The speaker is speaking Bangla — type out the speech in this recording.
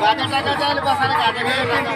গাঁজা টাকা চাইলে বাসারে নিয়ে টাকা